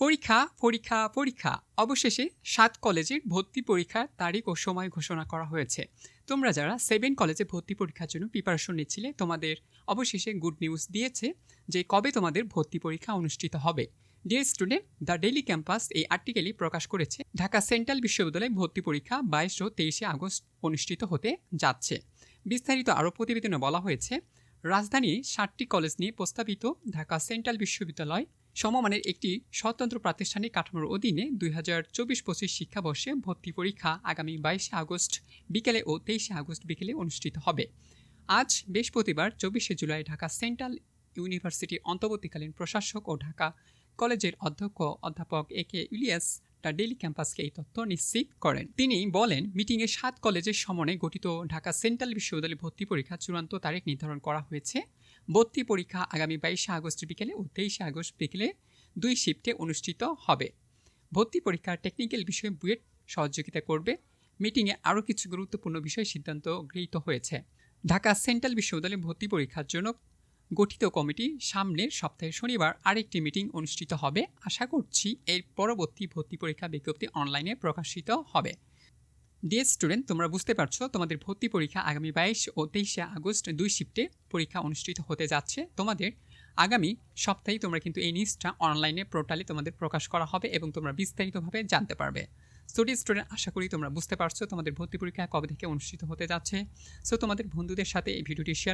পরীক্ষা পরীক্ষা পরীক্ষা। অবশেষে সাত কলেজের ভর্তি পরীক্ষার তারিখ ও সময় ঘোষণা করা হয়েছে। তোমরা যারা সেভেন কলেজে ভর্তি পরীক্ষার জন্য প্রিপারেশন নিচ্ছিলে, তোমাদের অবশেষে গুড নিউজ দিয়েছে যে কবে তোমাদের ভর্তি পরীক্ষা অনুষ্ঠিত হবে। Dear student the daily campus এই আর্টিকেলই প্রকাশ করেছে, ঢাকা সেন্ট্রাল বিশ্ববিদ্যালয়ে ভর্তি পরীক্ষা বাইশ ও তেইশে আগস্ট অনুষ্ঠিত হতে যাচ্ছে। বিস্তারিত আরও প্রতিবেদনে বলা হয়েছে রাজধানী ষাটটি কলেজ নিয়ে প্রস্তাবিত ঢাকা সেন্ট্রাল বিশ্ববিদ্যালয় সমমানের একটি স্বতন্ত্র প্রাতিষ্ঠানিক কাঠামোর অধীনে দুই হাজার চব্বিশ পঁচিশ শিক্ষাবর্ষে ভর্তি পরীক্ষা আগামী বাইশে আগস্ট বিকেলে ও তেইশে আগস্ট বিকেলে অনুষ্ঠিত হবে। আজ বৃহস্পতিবার চব্বিশে জুলাই ঢাকা সেন্ট্রাল ইউনিভার্সিটি অন্তর্বর্তীকালীন প্রশাসক ও ঢাকা কলেজের অধ্যক্ষ অধ্যাপক A K Ilias the daily ক্যাম্পাসকে এই তথ্য নিশ্চিত করেন। তিনি বলেন মিটিংয়ে সাত কলেজের সমন্বয়ে গঠিত ঢাকা সেন্ট্রাল বিশ্ববিদ্যালয় ভর্তি পরীক্ষা চূড়ান্ত তারিখ নির্ধারণ করা হয়েছে। ভর্তি পরীক্ষা আগামী বাইশে আগস্ট বিকেলে ও তেইশে আগস্ট বিকেলে দুই শিফটে অনুষ্ঠিত হবে। ভর্তি পরীক্ষার টেকনিক্যাল বিষয়ে বুয়েট সহযোগিতা করবে। মিটিংয়ে আরও কিছু গুরুত্বপূর্ণ বিষয় সিদ্ধান্ত গৃহীত হয়েছে। ঢাকা সেন্ট্রাল বিশ্ববিদ্যালয়ে ভর্তি পরীক্ষার জন্য গঠিত কমিটি সামনের সপ্তাহে শনিবার আরেকটি মিটিং অনুষ্ঠিত হবে। আশা করছি এর পরবর্তী ভর্তি পরীক্ষা বিজ্ঞপ্তি অনলাইনে প্রকাশিত হবে। ডিএস স্টুডেন্ট তোমরা বুঝতে পারছ, তোমাদের ভর্তি পরীক্ষা আগামী বাইশ ও তেইশে আগস্ট দুই শিফটে পরীক্ষা অনুষ্ঠিত হতে যাচ্ছে। তোমাদের আগামী সপ্তাহে তোমরা কিন্তু এই নিউজটা অনলাইনে পোর্টালে তোমাদের প্রকাশ করা হবে এবং তোমরা বিস্তারিতভাবে জানতে পারবে। স্টুডি স্টুডেন্ট আশা করি তোমরা বুঝতে পারছ, তোমাদের ভর্তি পরীক্ষা কবে থেকে অনুষ্ঠিত হতে যাচ্ছে। সো তোমাদের বন্ধুদের সাথে এই ভিডিওটি শেয়ার